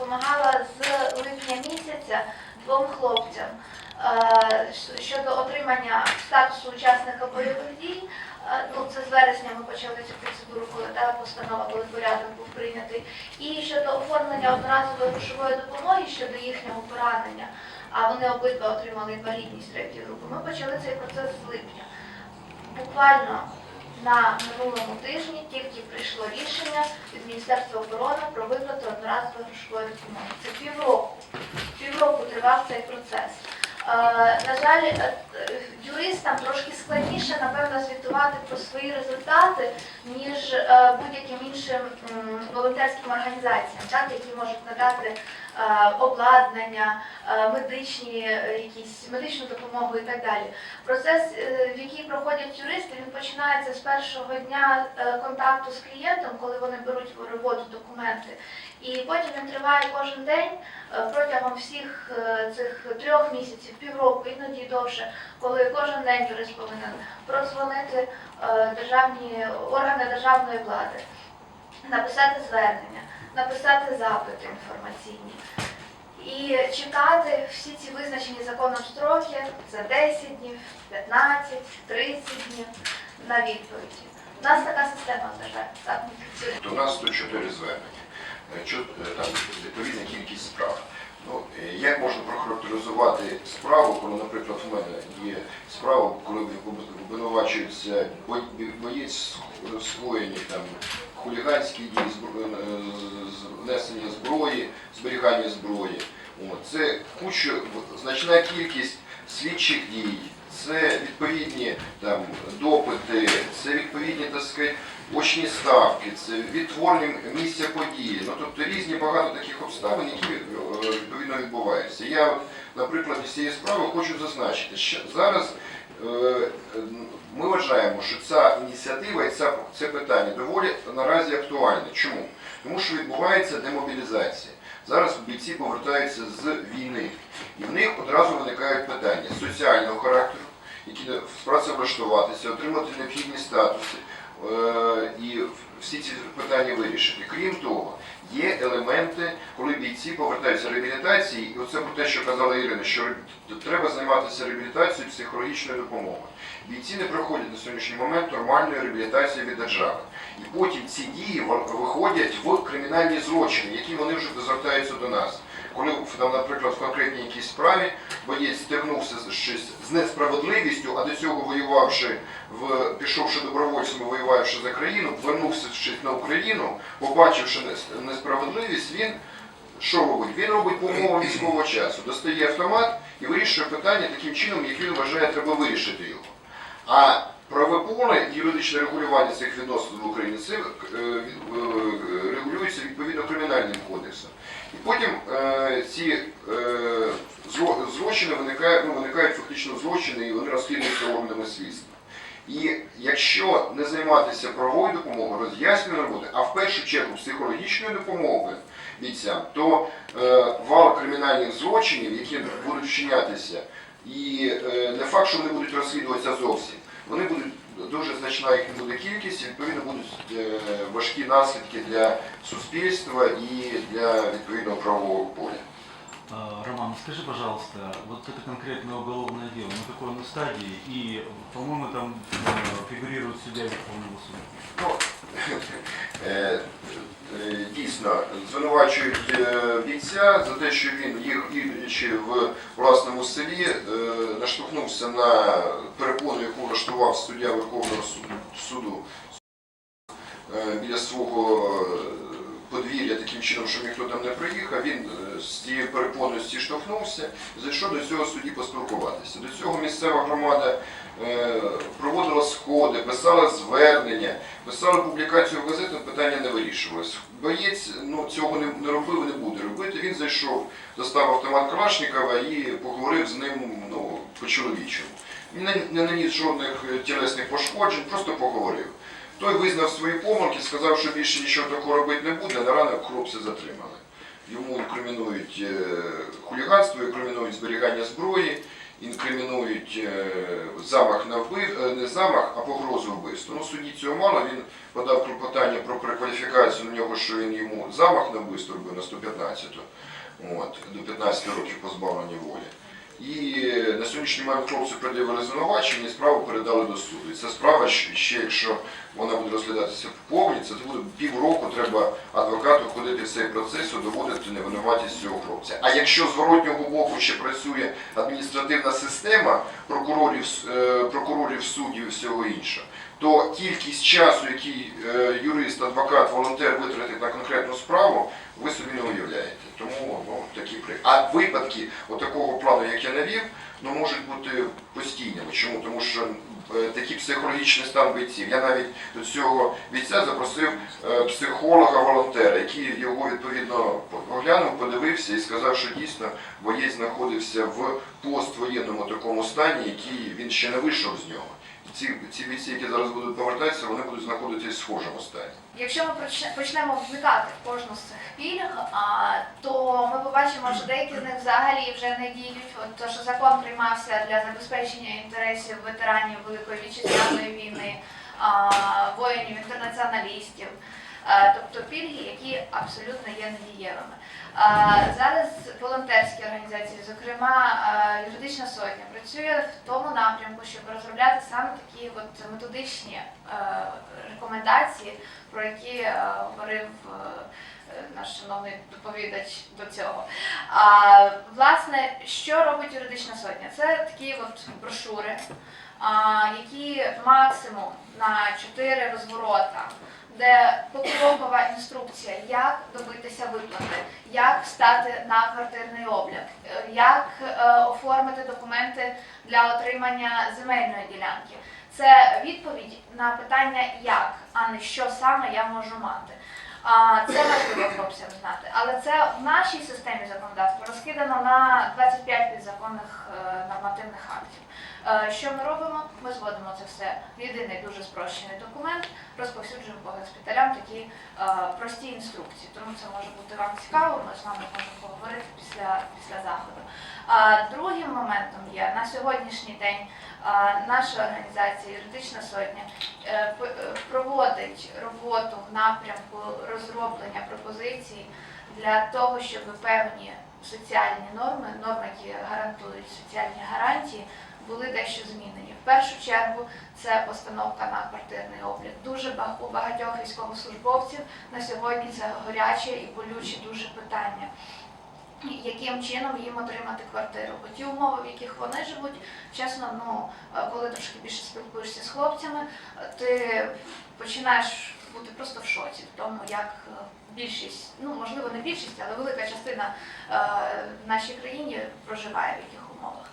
Допомагала з липня місяця двом хлопцям е, щодо отримання статусу учасника бойових дій. Е, Ну, це з вересня ми почали цю процедуру, коли та постанова, коли порядок був прийнятий. І щодо оформлення одноразової грошової допомоги щодо їхнього поранення, а вони обидва отримали інвалідність третьої групи. Ми почали цей процес з липня. Буквально на минулому тижні тільки прийшло рішення від Міністерства оборони про виплату одноразової грошової допомоги. Це півроку. Півроку тривав цей процес. Е, на жаль, е, юристам трошки складніше, напевно, звітувати про свої результати, ніж е, будь-яким іншим волонтерським організаціям, так, які можуть надати обладнання, е, медичні е, якісь медичну допомогу і так далі. Процес, е, в який проходять юристи, він починається з першого дня е, контакту з клієнтом, коли вони беруть в роботу документи. І потім він триває кожен день е, протягом всіх е, цих трьох місяців, півроку, іноді довше, коли кожен день юрист повинен прозвонити е, державні органи державної влади, написати звернення, написати запити інформаційні. І чекати всі ці визначені законом строки за 10 днів, 15, 30 днів на відповіді. У нас така система, на жаль, так не працює. То у нас 104 звернення. Е, Там відповідна кількість справ. Ну, е, як можна прохарактеризувати справу, коли, наприклад, в мене є справа, коли обвинувачується боєць скоєні там хуліганські дії, е, внесення зброї, зберігання зброї. Це куча, значна кількість слідчих дій, це відповідні там, допити, це відповідні так сказати, очні ставки, це відтворення місця події. Ну, тобто різні багато таких обставин, які е, відповідно відбуваються. Я, наприклад, із цієї справи хочу зазначити, що зараз е, ми вважаємо, що ця ініціатива і ця, це питання доволі наразі актуальне. Чому? Тому що відбувається демобілізація. Зараз бійці повертаються з війни, і в них одразу виникають питання соціального характеру, які працевлаштуватися, отримати необхідні статуси е, і всі ці питання вирішити. Крім того, є елементи, коли бійці повертаються з реабілітації, і оце про те, що казала Ірина, що треба займатися реабілітацією психологічною допомогою. Бійці не проходять на сьогоднішній момент нормальної реабілітації від держави. І потім ці дії виходять в кримінальні злочини, які вони вже звертаються до нас. Коли, там, наприклад, в конкретній якійсь справі боєць стикнувся з щось з несправедливістю, а до цього воювавши в пішовши добровольцем, воювавши за країну, вернувся ще на Україну, побачивши несправедливість, він що робить? Він робить по умовам військового часу, достає автомат і вирішує питання таким чином, як він вважає, треба вирішити його. А правове юридичне регулювання цих відносин в Україні це е, е, регулюється відповідно кримінальним кодексом. І потім е, ці злочини виникають, ну, виникають фактично злочини і вони розслідуються органами слідства. І якщо не займатися правовою допомогою, роз'яснюваною роботою, а в першу чергу психологічною допомогою бійцям, то вал кримінальних злочинів, які будуть вчинятися, і не факт, що вони будуть розслідуватися зовсім, вони будуть дуже значна їх буде кількість, і відповідно будуть е, важкі наслідки для суспільства і для відповідного правового поля. Роман, скажи, пожалуйста, вот это конкретное уголовное дело, на какой оно стадии? И, по-моему, там э, фигурирует судья Верховного суда. Ну, е, е, дійсно, звинувачують е, бійця за те, що він, їх їдучи в власному селі, е, наштовхнувся на перепону, яку влаштував суддя Верховного суду, суду е, біля свого подвір'я таким чином, щоб ніхто там не приїхав. Він е, з цією перепоною зіштовхнувся зайшов до цього судді поспілкуватися. До цього місцева громада е, проводила сходи, писала звернення, писала публікацію в газетах, питання не вирішувалось. Боєць ну, цього не, робив і не буде робити. Він зайшов, достав автомат Калашникова і поговорив з ним ну, по-чоловічому. Не, наніс жодних тілесних пошкоджень, просто поговорив. Той визнав свої помилки, сказав, що більше нічого такого робити не буде, на ранок хлопця затримали. Йому інкримінують е, хуліганство, інкримінують зберігання зброї інкримінують е, замах на вбив, е, не замах, а погрозу вбивства. Ну, судді цього мало, він подав клопотання про перекваліфікацію на нього, що він йому замах на вбивство робив на 115-ту, от, до 15 років позбавлення волі. І е, на сьогоднішній момент хлопці пред'явили звинувачення і справу передали до суду. І ця справа, ще якщо вона буде розглядатися в повні, це буде півроку треба адвокату ходити в цей процес і доводити невинуватість цього хлопця. А якщо з зворотнього боку ще працює адміністративна система прокурорів, е, прокурорів суддів і всього іншого, то кількість часу, який е, юрист, адвокат, волонтер витратить на конкретну справу, ви собі не уявляєте. Тому ну, такі при. А випадки отакого плану, як я навів, ну можуть бути постійними. Чому? Тому що е, такий психологічний стан бійців. Я навіть до цього бійця запросив е, психолога-волонтера, який його відповідно оглянув, подивився і сказав, що дійсно боєць знаходився в поствоєнному такому стані, який він ще не вийшов з нього. Ці, ці бійці, які зараз будуть повертатися, вони будуть знаходитися в схожому стані. Якщо ми почне- почнемо вникати в кожну з цих пільг, а, то ми побачимо, що деякі з них взагалі вже не діють. От то, що закон приймався для забезпечення інтересів ветеранів Великої вітчизняної війни, воїнів, інтернаціоналістів, тобто пільги, які абсолютно є недієвими. Зараз волонтерські організації, зокрема юридична сотня, працює в тому напрямку, щоб розробляти саме такі от методичні е, рекомендації, про які е, говорив е, е, наш шановний доповідач до цього. Власне, що робить юридична сотня? Це такі от брошури, які максимум на 4 розворота, де покрокова інструкція, як добитися виплати, як стати на квартирний облік, е, як е, оформити документи для отримання земельної ділянки. Це відповідь на питання як, а не що саме я можу мати. Це важливо хлопцям знати. Але це в нашій системі законодавства розкидано на 25 підзаконних е, нормативних актів. Е, Що ми робимо? Ми зводимо це все в єдиний дуже спрощений документ, розповсюджуємо по госпіталям такі е, прості інструкції. Тому це може бути вам цікаво, ми з вами можемо поговорити після, після заходу. Другим моментом є на сьогоднішній день наша організація Юридична сотня е, е, проводить роботу в напрямку розроблення пропозицій для того, щоб певні соціальні норми, норми, які гарантують соціальні гарантії, були дещо змінені. В першу чергу це постановка на квартирний облік. Дуже у багатьох військовослужбовців на сьогодні це гаряче і болюче дуже питання. Яким чином їм отримати квартиру? Бо ті умови, в яких вони живуть, чесно, ну е, коли трошки більше спілкуєшся з хлопцями, е, ти починаєш бути просто в шоці в тому, як е, більшість, ну можливо не більшість, але велика частина в нашій країні проживає в яких умовах.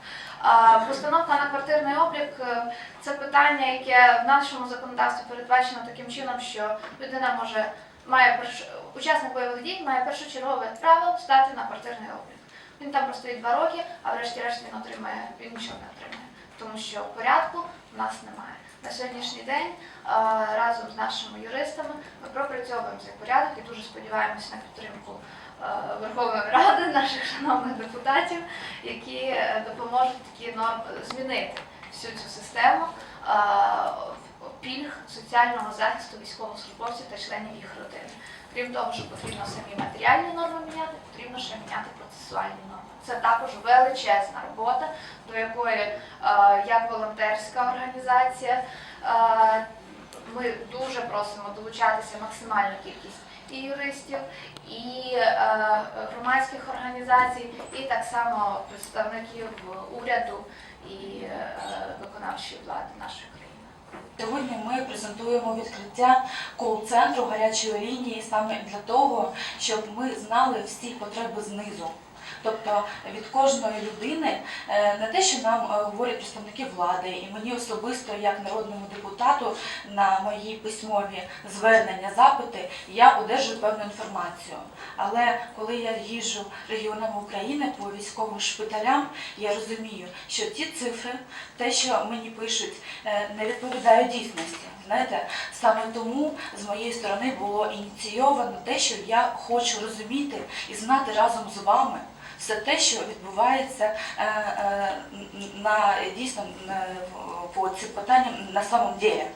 Постановка на квартирний облік е, це питання, яке в нашому законодавстві передбачено таким чином, що людина може має учасник бойових дій має першочергове право стати на квартирний облік. Він там простоїть два роки, а врешті-решт він отримає, він нічого не отримає, тому що порядку в нас немає. На сьогоднішній день разом з нашими юристами ми пропрацьовуємо цей порядок і дуже сподіваємося на підтримку Верховної Ради, наших шановних депутатів, які е, допоможуть такі норми змінити всю цю систему е, пільг соціального захисту військовослужбовців та членів їх родин. Крім того, що потрібно самі матеріальні норми міняти, потрібно ще міняти процесуальні норми. Це також величезна робота, до якої е, як волонтерська організація е, ми дуже просимо долучатися максимальну кількість і юристів, і е, громадських організацій, і так само представників уряду і е, виконавчої влади нашої країни. Сьогодні ми презентуємо відкриття кол-центру гарячої лінії саме для того, щоб ми знали всі потреби знизу. Тобто від кожної людини е, не те, що нам е, говорять представники влади, і мені особисто, як народному депутату, на мої письмові звернення, запити, я одержую певну інформацію. Але коли я їжджу регіонами України по військовим шпиталям, я розумію, що ті цифри, те, що мені пишуть, е, не відповідає дійсності. Знаєте, саме тому з моєї сторони було ініційовано те, що я хочу розуміти і знати разом з вами все те, що відбувається е, е, на дійсно по цим питанням на самом деле.